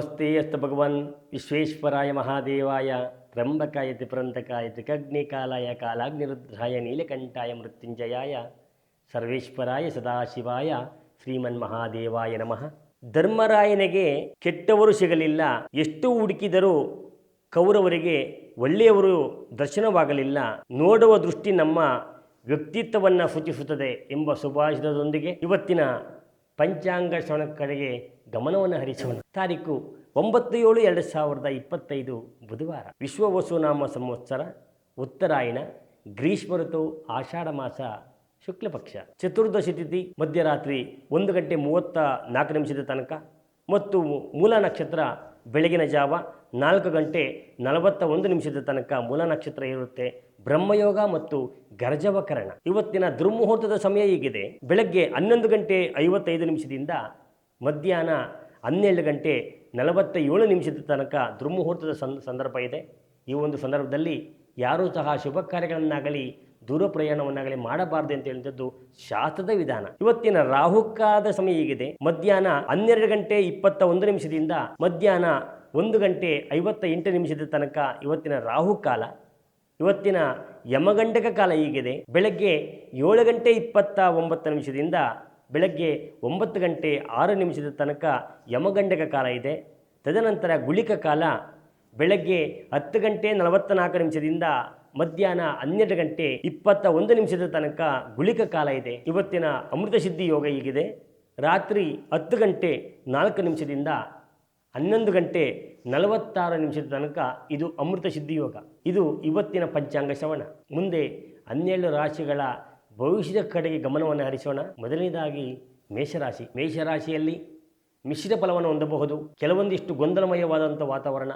ನಮಸ್ತೆ ಅಸ್ತ ಭಗವಾನ್ ವಿಶ್ವೇಶ್ವರಾಯ ಮಹಾದೇವಾಯ ತ್ರಂಬಕಾಯ ತ್ರಿಪುರಂತಕಾಯ ತ್ರಿಕಗ್ನಿಕಾಲಾಯ ಕಾಲಾಗ್ನಿರುದ್ರಾಯ ನೀಲಕಂಠಾಯ ಮೃತ್ಯುಂಜಯಾಯ ಸರ್ವೇಶ್ವರಾಯ ಸದಾಶಿವಾಯ ಶ್ರೀಮನ್ ಮಹಾದೇವಾಯ ನಮಃ. ಧರ್ಮರಾಯನಿಗೆ ಕೆಟ್ಟವರು ಸಿಗಲಿಲ್ಲ, ಎಷ್ಟು ಹುಡುಕಿದರೂ ಕೌರವರಿಗೆ ಒಳ್ಳೆಯವರು ದರ್ಶನವಾಗಲಿಲ್ಲ. ನೋಡುವ ದೃಷ್ಟಿ ನಮ್ಮ ವ್ಯಕ್ತಿತ್ವವನ್ನು ಸೂಚಿಸುತ್ತದೆ ಎಂಬ ಸುಭಾಷಿತದೊಂದಿಗೆ ಇವತ್ತಿನ ಪಂಚಾಂಗ ಶ್ರವಣ ಕಡೆಗೆ ಗಮನವನ್ನು ಹರಿಸೋಣ. ತಾರೀಕು ಒಂಬತ್ತು ಏಳು ಎರಡು ಸಾವಿರದ ಇಪ್ಪತ್ತೈದು ಬುಧವಾರ. ವಿಶ್ವ ವಸುನಾಮ ಸಂವತ್ಸರ, ಉತ್ತರಾಯಣ, ಗ್ರೀಷ್ಮ ಋತು, ಆಷಾಢ ಮಾಸ, ಶುಕ್ಲಪಕ್ಷ. ಚತುರ್ದಶಿ ತಿಥಿ, ಮಧ್ಯರಾತ್ರಿ ಒಂದು ಗಂಟೆ ಮೂವತ್ತ ನಾಲ್ಕು ನಿಮಿಷದ ತನಕ ಮತ್ತು ಮೂಲ ನಕ್ಷತ್ರ ಬೆಳಗಿನ ಜಾವ ನಾಲ್ಕು ಗಂಟೆ ನಲವತ್ತ ಒಂದು ನಿಮಿಷದ ತನಕ ಮೂಲ ನಕ್ಷತ್ರ ಇರುತ್ತೆ. ಬ್ರಹ್ಮಯೋಗ ಮತ್ತು ಗರ್ಜವಕರಣ. ಇವತ್ತಿನ ದುರ್ಮುಹೂರ್ತದ ಸಮಯ ಹೀಗಿದೆ. ಬೆಳಗ್ಗೆ ಹನ್ನೊಂದು ಗಂಟೆ ಐವತ್ತೈದು ನಿಮಿಷದಿಂದ ಮಧ್ಯಾಹ್ನ ಹನ್ನೆರಡು ಗಂಟೆ ನಲವತ್ತ ಏಳು ನಿಮಿಷದ ತನಕ ದುರ್ಮುಹೂರ್ತದ ಸಂದ, ಸಂದರ್ಭ ಇದೆ. ಈ ಒಂದು ಸಂದರ್ಭದಲ್ಲಿ ಯಾರೂ ಸಹ ಶುಭ ಕಾರ್ಯಗಳನ್ನಾಗಲಿ, ದೂರ ಪ್ರಯಾಣವನ್ನಾಗಲಿ ಮಾಡಬಾರದು ಅಂತ ಹೇಳಿದ್ದು ಶಾಸ್ತ್ರದ ವಿಧಾನ. ಇವತ್ತಿನ ರಾಹುಕಾದ ಸಮಯ ಹೀಗಿದೆ. ಮಧ್ಯಾಹ್ನ ಹನ್ನೆರಡು ಗಂಟೆ ಇಪ್ಪತ್ತ ಒಂದು ನಿಮಿಷದಿಂದ ಮಧ್ಯಾಹ್ನ ಒಂದು ಗಂಟೆ ಐವತ್ತ ಎಂಟು ನಿಮಿಷದ ತನಕ ಇವತ್ತಿನ ರಾಹುಕಾಲ ಇವತ್ತಿನ ಯಮಗಂಡಕ ಕಾಲ ಹೀಗಿದೆ. ಬೆಳಗ್ಗೆ ಏಳು ಗಂಟೆ ಇಪ್ಪತ್ತ ಒಂಬತ್ತು ನಿಮಿಷದಿಂದ ಬೆಳಗ್ಗೆ ಒಂಬತ್ತು ಗಂಟೆ ಆರು ನಿಮಿಷದ ತನಕ ಯಮಗಂಡಕ ಕಾಲ ಇದೆ. ತದನಂತರ ಗುಳಿಕ ಕಾಲ ಬೆಳಗ್ಗೆ ಹತ್ತು ಗಂಟೆ ನಲವತ್ತ ನಾಲ್ಕು ನಿಮಿಷದಿಂದ ಮಧ್ಯಾಹ್ನ ಹನ್ನೆರಡು ಗಂಟೆ ಇಪ್ಪತ್ತ ಒಂದು ನಿಮಿಷದ ತನಕ ಗುಳಿಕ ಕಾಲ ಇದೆ. ಇವತ್ತಿನ ಅಮೃತ ಸಿದ್ಧಿ ಯೋಗ ಹೀಗಿದೆ. ರಾತ್ರಿ ಹತ್ತು ಗಂಟೆ ನಾಲ್ಕು ನಿಮಿಷದಿಂದ ಹನ್ನೊಂದು ಗಂಟೆ ನಲವತ್ತಾರು ನಿಮಿಷದ ತನಕ ಇದು ಅಮೃತ ಸಿದ್ಧಿ ಯೋಗ ಇದು ಇವತ್ತಿನ ಪಂಚಾಂಗ ಶ್ರವಣ. ಮುಂದೆ ಹನ್ನೆರಡು ರಾಶಿಗಳ ಭವಿಷ್ಯದ ಕಡೆಗೆ ಗಮನವನ್ನು ಹರಿಸೋಣ. ಮೊದಲನೇದಾಗಿ ಮೇಷರಾಶಿ. ಮೇಷರಾಶಿಯಲ್ಲಿ ಮಿಶ್ರ ಫಲವನ್ನು ಹೊಂದಬಹುದು. ಕೆಲವೊಂದಿಷ್ಟು ಗೊಂದಲಮಯವಾದಂಥ ವಾತಾವರಣ.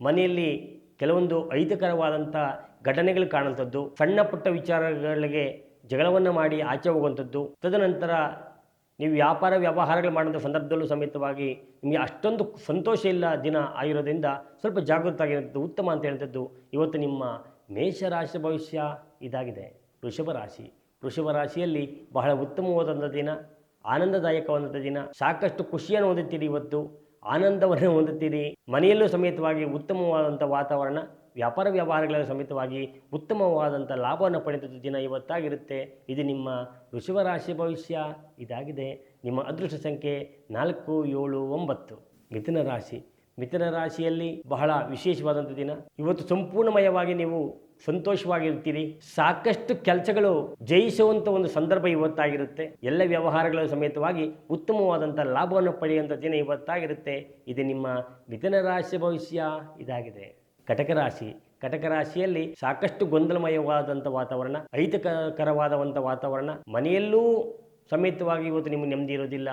ಮನೆಯಲ್ಲಿ ಕೆಲವೊಂದು ಅಹಿತಕರವಾದಂಥ ಘಟನೆಗಳು ಕಾಣುವಂಥದ್ದು. ಸಣ್ಣ ಪುಟ್ಟ ವಿಚಾರಗಳಿಗೆ ಜಗಳವನ್ನು ಮಾಡಿ ಆಚೆ ಹೋಗುವಂಥದ್ದು. ತದನಂತರ ನೀವು ವ್ಯಾಪಾರ ವ್ಯವಹಾರಗಳು ಮಾಡುವಂಥ ಸಂದರ್ಭದಲ್ಲೂ ಸಮೇತವಾಗಿ ನಿಮಗೆ ಅಷ್ಟೊಂದು ಸಂತೋಷ ಇಲ್ಲ ದಿನ ಆಗಿರೋದ್ರಿಂದ ಸ್ವಲ್ಪ ಜಾಗೃತ ಆಗಿರೋದು ಉತ್ತಮ ಅಂತ ಹೇಳ್ತದ್ದು ಇವತ್ತು ನಿಮ್ಮ ಮೇಷರಾಶಿ ಭವಿಷ್ಯ ಇದಾಗಿದೆ. ವೃಷಭ ರಾಶಿ. ವೃಷಭ ರಾಶಿಯಲ್ಲಿ ಬಹಳ ಉತ್ತಮವಾದಂಥ ದಿನ, ಆನಂದದಾಯಕವಾದಂಥ ದಿನ, ಸಾಕಷ್ಟು ಖುಷಿಯನ್ನು ಹೊಂದುತ್ತೀರಿ ಇವತ್ತು. ಆನಂದವನ್ನು ಹೊಂದುತ್ತೀರಿ. ಮನೆಯಲ್ಲೂ ಸಮೇತವಾಗಿ ಉತ್ತಮವಾದಂಥ ವಾತಾವರಣ, ವ್ಯಾಪಾರ ವ್ಯವಹಾರಗಳಲ್ಲಿ ಸಮೇತವಾಗಿ ಉತ್ತಮವಾದಂಥ ಲಾಭವನ್ನು ಪಡೆದ ದಿನ ಇವತ್ತಾಗಿರುತ್ತೆ. ಇದು ನಿಮ್ಮ ವೃಷಭ ರಾಶಿ ಭವಿಷ್ಯ. ಇದಾಗಿದೆ. ನಿಮ್ಮ ಅದೃಷ್ಟ ಸಂಖ್ಯೆ ನಾಲ್ಕು, ಏಳು, ಒಂಬತ್ತು. ಮಿಥುನ ರಾಶಿ. ಮಿಥುನ ರಾಶಿಯಲ್ಲಿ ಬಹಳ ವಿಶೇಷವಾದಂಥ ದಿನ. ಇವತ್ತು ಸಂಪೂರ್ಣಮಯವಾಗಿ ನೀವು ಸಂತೋಷವಾಗಿರ್ತೀರಿ ಸಾಕಷ್ಟು ಕೆಲಸಗಳು ಜಯಿಸುವಂಥ ಒಂದು ಸಂದರ್ಭ ಇವತ್ತಾಗಿರುತ್ತೆ. ಎಲ್ಲ ವ್ಯವಹಾರಗಳ ಸಮೇತವಾಗಿ ಉತ್ತಮವಾದಂಥ ಲಾಭವನ್ನು ಪಡೆಯುವಂಥ ದಿನ ಇವತ್ತಾಗಿರುತ್ತೆ. ಇದು ನಿಮ್ಮ ಮಿಥುನ ರಾಶಿ ಭವಿಷ್ಯ ಇದಾಗಿದೆ. ಕಟಕ ರಾಶಿ. ಕಟಕ ರಾಶಿಯಲ್ಲಿ ಸಾಕಷ್ಟು ಗೊಂದಲಮಯವಾದಂಥ ವಾತಾವರಣ ಅಹಿತಕರವಾದಂಥ ವಾತಾವರಣ. ಮನೆಯಲ್ಲೂ ಸಮೇತವಾಗಿ ಇವತ್ತು ನಿಮಗೆ ನೆಮ್ಮದಿ ಇರೋದಿಲ್ಲ.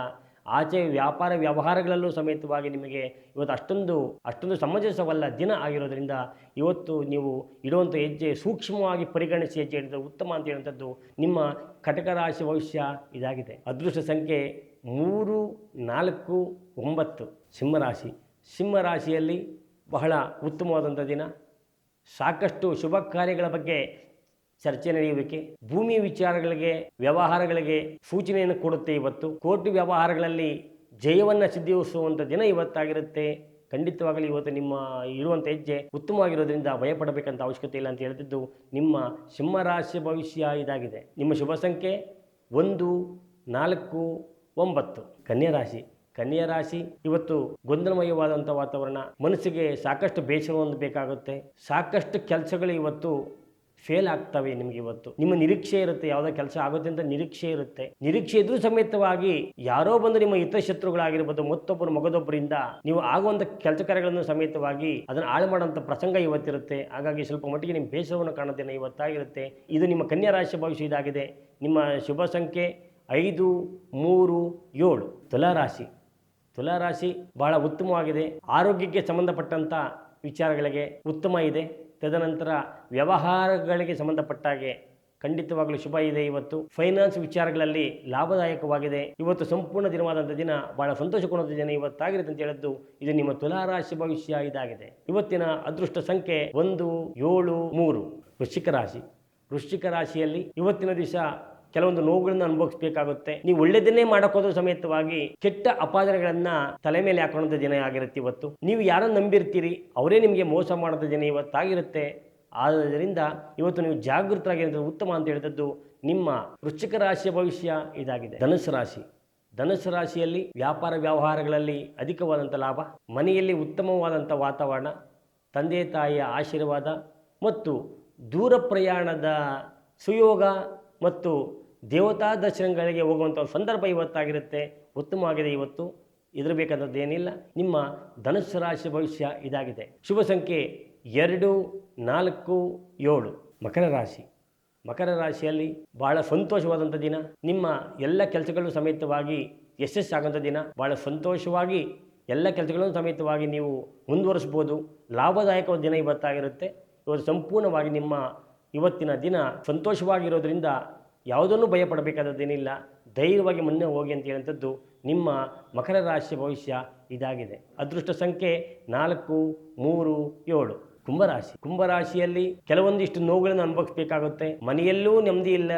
ಆಚೆ ವ್ಯಾಪಾರ ವ್ಯವಹಾರಗಳಲ್ಲೂ ಸಮೇತವಾಗಿ ನಿಮಗೆ ಇವತ್ತು ಅಷ್ಟೊಂದು ಅಷ್ಟೊಂದು ಸಮಂಜಸವಲ್ಲ ದಿನ ಆಗಿರೋದ್ರಿಂದ ಇವತ್ತು ನೀವು ಇಡುವಂಥ ಹೆಜ್ಜೆ ಸೂಕ್ಷ್ಮವಾಗಿ ಪರಿಗಣಿಸಿ ಹೆಜ್ಜೆ ಇಡಿದ ಉತ್ತಮ ಅಂತ ಹೇಳುವಂಥದ್ದು ನಿಮ್ಮ ಕಟಕ ರಾಶಿ ಭವಿಷ್ಯ ಇದಾಗಿದೆ. ಅದೃಷ್ಟ ಸಂಖ್ಯೆ ಮೂರು, ನಾಲ್ಕು, ಒಂಬತ್ತು. ಸಿಂಹರಾಶಿ. ಸಿಂಹರಾಶಿಯಲ್ಲಿ ಬಹಳ ಉತ್ತಮವಾದಂಥ ದಿನ. ಸಾಕಷ್ಟು ಶುಭ ಕಾರ್ಯಗಳ ಬಗ್ಗೆ ಚರ್ಚೆ ನಡೆಯುವಿಕೆ. ಭೂಮಿ ವಿಚಾರಗಳಿಗೆ, ವ್ಯವಹಾರಗಳಿಗೆ ಸೂಚನೆಯನ್ನು ಕೊಡುತ್ತೆ ಇವತ್ತು. ಕೋರ್ಟ್ ವ್ಯವಹಾರಗಳಲ್ಲಿ ಜಯವನ್ನು ಸಿದ್ಧಿಸುವಂಥ ದಿನ ಇವತ್ತಾಗಿರುತ್ತೆ. ಖಂಡಿತವಾಗಲಿ ಇವತ್ತು ನಿಮ್ಮ ಇರುವಂಥ ಹೆಜ್ಜೆ ಉತ್ತಮವಾಗಿರೋದ್ರಿಂದ ಭಯಪಡಬೇಕಂತ ಅವಶ್ಯಕತೆ ಇಲ್ಲ ಅಂತ ಹೇಳ್ತಿದ್ದು ನಿಮ್ಮ ಸಿಂಹರಾಶಿ ಭವಿಷ್ಯ ಇದಾಗಿದೆ. ನಿಮ್ಮ ಶುಭ ಸಂಖ್ಯೆ ಒಂದು, ನಾಲ್ಕು, ಒಂಬತ್ತು. ಕನ್ಯಾ ರಾಶಿ. ಕನ್ಯಾ ರಾಶಿ ಇವತ್ತು ಗೊಂದಲಮಯವಾದಂಥ ವಾತಾವರಣ. ಮನಸ್ಸಿಗೆ ಸಾಕಷ್ಟು ಬೇಸರವನ್ನು ಬೇಕಾಗುತ್ತೆ. ಸಾಕಷ್ಟು ಕೆಲಸಗಳು ಇವತ್ತು ಫೇಲ್ ಆಗ್ತವೆ ನಿಮಗೆ ಇವತ್ತು. ನಿಮ್ಮ ನಿರೀಕ್ಷೆ ಇರುತ್ತೆ, ಯಾವುದೋ ಕೆಲಸ ಆಗುತ್ತೆ ಅಂತ ನಿರೀಕ್ಷೆ ಇರುತ್ತೆ. ನಿರೀಕ್ಷೆ ಇದ್ರೂ ಸಮೇತವಾಗಿ ಯಾರೋ ಬಂದು ನಿಮ್ಮ ಹಿತಶತ್ರುಗಳಾಗಿರ್ಬೋದು, ಮತ್ತೊಬ್ಬರು ಮಗದೊಬ್ಬರಿಂದ ನೀವು ಆಗುವಂತ ಕೆಲಸ ಕಾರ್ಯಗಳನ್ನು ಸಮೇತವಾಗಿ ಅದನ್ನು ಹಾಳು ಮಾಡುವಂತ ಪ್ರಸಂಗ ಇವತ್ತಿರುತ್ತೆ. ಹಾಗಾಗಿ ಸ್ವಲ್ಪ ಮಟ್ಟಿಗೆ ನಿಮ್ಮ ಬೇಸರವನ್ನು ಕಾಣೋದೇನೆ ಇವತ್ತಾಗಿರುತ್ತೆ. ಇದು ನಿಮ್ಮ ಕನ್ಯಾ ರಾಶಿ ಭವಿಷ್ಯ ಇದಾಗಿದೆ. ನಿಮ್ಮ ಶುಭ ಸಂಖ್ಯೆ ಐದು, ಮೂರು, ಏಳು. ತುಲಾರಾಶಿ ತುಲಾರಾಶಿ ಬಹಳ ಉತ್ತಮವಾಗಿದೆ. ಆರೋಗ್ಯಕ್ಕೆ ಸಂಬಂಧಪಟ್ಟಂಥ ವಿಚಾರಗಳಿಗೆ ಉತ್ತಮ ಇದೆ. ತದನಂತರ ವ್ಯವಹಾರಗಳಿಗೆ ಸಂಬಂಧಪಟ್ಟಾಗೆ ಖಂಡಿತವಾಗಲೂ ಶುಭ ಇದೆ ಇವತ್ತು. ಫೈನಾನ್ಸ್ ವಿಚಾರಗಳಲ್ಲಿ ಲಾಭದಾಯಕವಾಗಿದೆ. ಇವತ್ತು ಸಂಪೂರ್ಣ ದಿನವಾದಂಥ ದಿನ ಬಹಳ ಸಂತೋಷ ಕೊಡುವಂಥ ದಿನ ಇವತ್ತಾಗಿರುತ್ತೆ ಅಂತ ಹೇಳಿದ್ದು ಇದು ನಿಮ್ಮ ತುಲಾರಾಶಿ ಭವಿಷ್ಯ ಇದಾಗಿದೆ. ಇವತ್ತಿನ ಅದೃಷ್ಟ ಸಂಖ್ಯೆ ಒಂದು, ಏಳು, ಮೂರು. ವೃಶ್ಚಿಕ ರಾಶಿ. ವೃಶ್ಚಿಕ ರಾಶಿಯಲ್ಲಿ ಇವತ್ತಿನ ದಿವಸ ಕೆಲವೊಂದು ನೋವುಗಳನ್ನು ಅನುಭವಿಸಬೇಕಾಗುತ್ತೆ. ನೀವು ಒಳ್ಳೆಯದನ್ನೇ ಮಾಡೋಕ್ಕೋದ್ರೂ ಸಮೇತವಾಗಿ ಕೆಟ್ಟ ಅಪಾದನೆಗಳನ್ನ ತಲೆ ಮೇಲೆ ಹಾಕೊಳ್ಳೋಂಥ ದಿನ ಆಗಿರುತ್ತೆ ಇವತ್ತು. ನೀವು ಯಾರನ್ನು ನಂಬಿರ್ತೀರಿ, ಅವರೇ ನಿಮಗೆ ಮೋಸ ಮಾಡೋಂಥ ದಿನ ಇವತ್ತಾಗಿರುತ್ತೆ. ಆದ್ದರಿಂದ ಇವತ್ತು ನೀವು ಜಾಗೃತರಾಗಿರೋದು ಉತ್ತಮ ಅಂತ ಹೇಳಿದದ್ದು ನಿಮ್ಮ ವೃಶ್ಚಿಕ ರಾಶಿಯ ಭವಿಷ್ಯ ಇದಾಗಿದೆ. ಧನುಸು ರಾಶಿ. ಧನುಸು ರಾಶಿಯಲ್ಲಿ ವ್ಯಾಪಾರ ವ್ಯವಹಾರಗಳಲ್ಲಿ ಅಧಿಕವಾದಂಥ ಲಾಭ, ಮನೆಯಲ್ಲಿ ಉತ್ತಮವಾದಂಥ ವಾತಾವರಣ, ತಂದೆ ತಾಯಿಯ ಆಶೀರ್ವಾದ ಮತ್ತು ದೂರ ಪ್ರಯಾಣದ ಸುಯೋಗ ಮತ್ತು ದೇವತಾ ದರ್ಶನಗಳಿಗೆ ಹೋಗುವಂಥ ಸಂದರ್ಭ ಇವತ್ತಾಗಿರುತ್ತೆ. ಉತ್ತಮವಾಗಿದೆ ಇವತ್ತು. ಹೆದರಬೇಕಾದದ್ದು ಏನಿಲ್ಲ. ನಿಮ್ಮ ಧನುಸ್ಸು ರಾಶಿ ಭವಿಷ್ಯ ಇದಾಗಿದೆ. ಶುಭ ಸಂಖ್ಯೆ ಎರಡು, ನಾಲ್ಕು, ಏಳು. ಮಕರ ರಾಶಿ. ಮಕರ ರಾಶಿಯಲ್ಲಿ ಬಹಳ ಸಂತೋಷವಾದಂಥ ದಿನ. ನಿಮ್ಮ ಎಲ್ಲ ಕೆಲಸಗಳು ಸಮೇತವಾಗಿ ಯಶಸ್ಸಾಗುವಂಥ ದಿನ. ಬಹಳ ಸಂತೋಷವಾಗಿ ಎಲ್ಲ ಕೆಲಸಗಳನ್ನು ಸಮೇತವಾಗಿ ನೀವು ಮುಂದುವರಿಸ್ಬೋದು. ಲಾಭದಾಯಕವಾದ ದಿನ ಇವತ್ತಾಗಿರುತ್ತೆ. ಇವತ್ತು ಸಂಪೂರ್ಣವಾಗಿ ನಿಮ್ಮ ಇವತ್ತಿನ ದಿನ ಸಂತೋಷವಾಗಿರೋದ್ರಿಂದ ಯಾವುದನ್ನು ಭಯಪಡಬೇಕಾದದ್ದೇನಿಲ್ಲ, ಧೈರ್ಯವಾಗಿ ಮುನ್ನೆ ಹೋಗಿ ಅಂತ ಹೇಳುವಂಥದ್ದು ನಿಮ್ಮ ಮಕರ ರಾಶಿಯ ಭವಿಷ್ಯ ಇದಾಗಿದೆ. ಅದೃಷ್ಟ ಸಂಖ್ಯೆ ನಾಲ್ಕು, ಮೂರು, ಏಳು. ಕುಂಭರಾಶಿ. ಕುಂಭರಾಶಿಯಲ್ಲಿ ಕೆಲವೊಂದಿಷ್ಟು ನೋವುಗಳನ್ನು ಅನುಭವಿಸಬೇಕಾಗುತ್ತೆ. ಮನೆಯಲ್ಲೂ ನೆಮ್ಮದಿ ಇಲ್ಲ.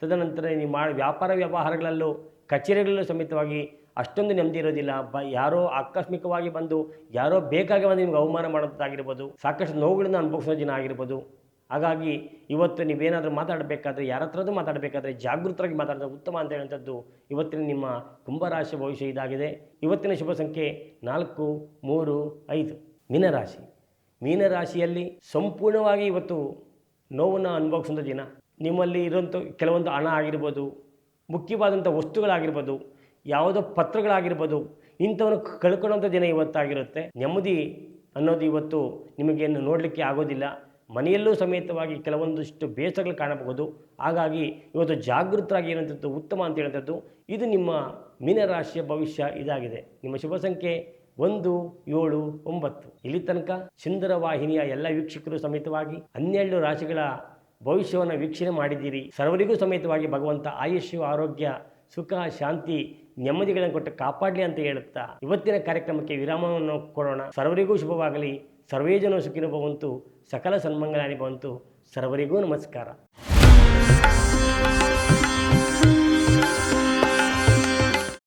ತದನಂತರ ನೀವು ಮಾಡಿ, ವ್ಯಾಪಾರ ವ್ಯವಹಾರಗಳಲ್ಲೂ, ಕಚೇರಿಗಳಲ್ಲೂ ಸಮೇತವಾಗಿ ಅಷ್ಟೊಂದು ನೆಮ್ಮದಿ ಇರೋದಿಲ್ಲ. ಬ, ಯಾರೋ ಆಕಸ್ಮಿಕವಾಗಿ ಬಂದು, ಯಾರೋ ಬೇಕಾಗಿ ಬಂದು ನಿಮ್ಗೆ ಅವಮಾನ ಮಾಡೋದಾಗಿರ್ಬೋದು ಸಾಕಷ್ಟು ನೋವುಗಳನ್ನು ಅನುಭವಿಸೋ ದಿನ ಆಗಿರ್ಬೋದು. ಹಾಗಾಗಿ ಇವತ್ತು ನೀವೇನಾದರೂ ಮಾತಾಡಬೇಕಾದ್ರೆ, ಯಾರ ಹತ್ರದ್ದು ಮಾತಾಡಬೇಕಾದ್ರೆ ಜಾಗೃತರಾಗಿ ಮಾತಾಡಿದ್ರೆ ಉತ್ತಮ ಅಂತ ಹೇಳುವಂಥದ್ದು ಇವತ್ತಿನ ನಿಮ್ಮ ಕುಂಭರಾಶಿ ಭವಿಷ್ಯ ಇದಾಗಿದೆ. ಇವತ್ತಿನ ಶುಭ ಸಂಖ್ಯೆ ನಾಲ್ಕು, ಮೂರು, ಐದು. ಮೀನರಾಶಿ. ಮೀನರಾಶಿಯಲ್ಲಿ ಸಂಪೂರ್ಣವಾಗಿ ಇವತ್ತು ನೋವನ್ನು ಅನುಭವಿಸುವಂಥ ದಿನ. ನಿಮ್ಮಲ್ಲಿ ಇರೋಂಥ ಕೆಲವೊಂದು ಹಣ ಆಗಿರ್ಬೋದು, ಮುಖ್ಯವಾದಂಥ ವಸ್ತುಗಳಾಗಿರ್ಬೋದು, ಯಾವುದೋ ಪತ್ರಗಳಾಗಿರ್ಬೋದು, ಇಂಥವನ್ನು ಕಳ್ಕೊಳ್ಳೋಂಥ ದಿನ ಇವತ್ತಾಗಿರುತ್ತೆ. ನೆಮ್ಮದಿ ಅನ್ನೋದು ಇವತ್ತು ನಿಮಗೇನು ನೋಡಲಿಕ್ಕೆ ಆಗೋದಿಲ್ಲ. ಮನೆಯಲ್ಲೂ ಸಮೇತವಾಗಿ ಕೆಲವೊಂದಿಷ್ಟು ಬೇಸರಗಳು ಕಾಣಬಹುದು. ಹಾಗಾಗಿ ಇವತ್ತು ಜಾಗೃತರಾಗಿ ಇರುವಂಥದ್ದು ಉತ್ತಮ ಅಂತ ಹೇಳುವಂಥದ್ದು ಇದು ನಿಮ್ಮ ಮೀನರಾಶಿಯ ಭವಿಷ್ಯ ಇದಾಗಿದೆ. ನಿಮ್ಮ ಶುಭ ಸಂಖ್ಯೆ ಒಂದು, ಏಳು, ಒಂಬತ್ತು. ಇಲ್ಲಿ ತನಕ ಸುಂದರ ವಾಹಿನಿಯ ಎಲ್ಲ ವೀಕ್ಷಕರು ಸಮೇತವಾಗಿ ಹನ್ನೆರಡು ರಾಶಿಗಳ ಭವಿಷ್ಯವನ್ನು ವೀಕ್ಷಣೆ ಮಾಡಿದ್ದೀರಿ. ಸರ್ವರಿಗೂ ಸಮೇತವಾಗಿ ಭಗವಂತ ಆಯುಷ್ಯ, ಆರೋಗ್ಯ, ಸುಖ, ಶಾಂತಿ, ನೆಮ್ಮದಿಗಳನ್ನು ಕೊಟ್ಟು ಕಾಪಾಡಲಿ ಅಂತ ಹೇಳುತ್ತಾ ಇವತ್ತಿನ ಕಾರ್ಯಕ್ರಮಕ್ಕೆ ವಿರಾಮವನ್ನು ಕೊಡೋಣ. ಸರ್ವರಿಗೂ ಶುಭವಾಗಲಿ. ಸರ್ವೇ ಜನ ಸುಖಿನ ಭವಂತು ಸಕಲ ಸನ್ಮಂಗಲಾನಿ ಭವಂತು ಸರ್ವರಿಗೂ ನಮಸ್ಕಾರ.